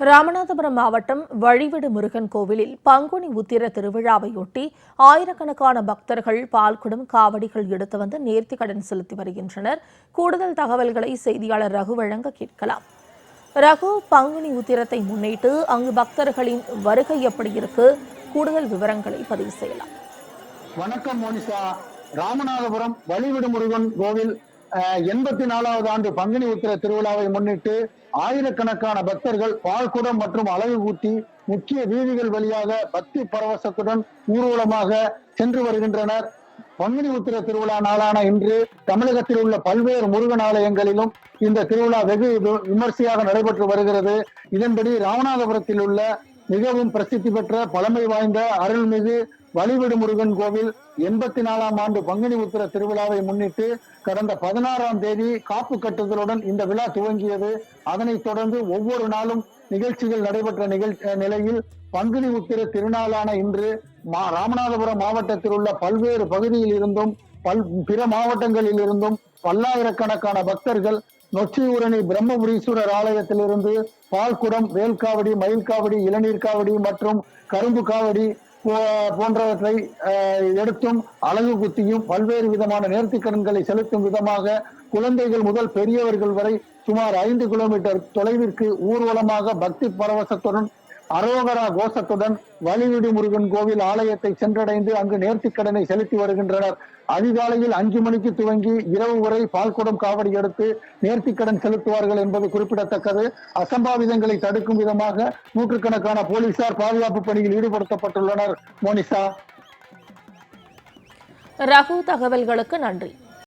ராமநாதபுரம் மாவட்டம் வழிவிடு முருகன் கோவிலில் பங்குனி உத்திர திருவிழாவையொட்டி ஆயிரக்கணக்கான பக்தர்கள் பால்குடம் காவடிகள் எடுத்து வந்து நேர்த்தி கடன் செலுத்தி வருகின்றனர். கூடுதல் தகவல்களை செய்தியாளர் ரகு வழங்க கேட்கலாம். ரகு பங்குனி உத்திரத்தை முன்னிட்டு அங்கு பக்தர்களின் வருகை எப்படி இருக்கு? கூடுதல் விவரங்களை பதிவு செய்யலாம். வணக்கம் மோனிஷா. ராமநாதபுரம் வழிவிடு முருகன் கோவில் எண்பத்தி நாலாவது ஆண்டு பங்குனி உத்திர திருவிழாவை முன்னிட்டு ஆயிரக்கணக்கான பக்தர்கள் பால்குடம் மற்றும் அழகு கூட்டி முக்கிய வீதிகள் வழியாக பக்தி பரவசத்துடன் ஊர்வலமாக சென்று வருகின்றனர். பங்குனி உத்திர திருவிழா நாளான இன்று தமிழகத்தில் உள்ள பல்வேறு முருகன் ஆலயங்களிலும் இந்த திருவிழா வெகு வி- விமர்சையாக நடைபெற்று வருகிறது. இதன்படி ராமநாதபுரத்தில் உள்ள மிகவும் பிரசித்தி பெற்ற பழமை வாய்ந்த அருள்மிகு வழிவிடு முருகன் கோவில் எண்பத்தி நாலாம் ஆண்டு பங்குனி உத்திர திருவிழாவை முன்னிட்டு கடந்த பதினாறாம் தேதி காப்பு கட்டுதலுடன் இந்த விழா துவங்கியது. அதனைத் தொடர்ந்து ஒவ்வொரு நாளும் நிகழ்ச்சிகள் நடைபெற்ற நிகழ்ச்சி நிலையில் பங்குனி உத்திர திருநாளான இன்று மா ராமநாதபுரம் மாவட்டத்தில் உள்ள பல்வேறு பகுதியில் இருந்தும் பல் பிற மாவட்டங்களில் இருந்தும் பல்லாயிரக்கணக்கான பக்தர்கள் நொச்சியூரணி பிரம்மபுரீஸ்வரர் ஆலயத்திலிருந்து பால்குடம் வேல்காவடி மயில்காவடி இளநீர் காவடி மற்றும் கரும்பு காவடி போ- போன்றவற்றை எடுத்தும் அழகு குத்தியும் பல்வேறு விதமான நேர்த்திக்கடன்களை செலுத்தும் விதமாக குழந்தைகள் முதல் பெரியவர்கள் வரை சுமார் ஐந்து கிலோமீட்டர் தொலைவிற்கு ஊர்வலமாக பக்தி பரவசத்துடன் அரோகரா கோஷத்துடன் வலிவிடு முருகன் கோவில் ஆலயத்தை சென்றடைந்து அங்கு நேர்த்திக்கடனை செலுத்தி வருகின்றனர். அதிகாலையில் அஞ்சு மணிக்கு துவங்கி இரவு வரை பால்குடம் காவடி எடுத்து நேர்த்திக்கடன் செலுத்துவார்கள் என்பது குறிப்பிடத்தக்கது. அசம்பாவிதங்களை தடுக்கும் விதமாக நூற்றுக்கணக்கான போலீசார் பாதுகாப்பு பணியில் ஈடுபடுத்தப்பட்டுள்ளனர். மோனிஷா. ரகு தகவல்களுக்கு நன்றி.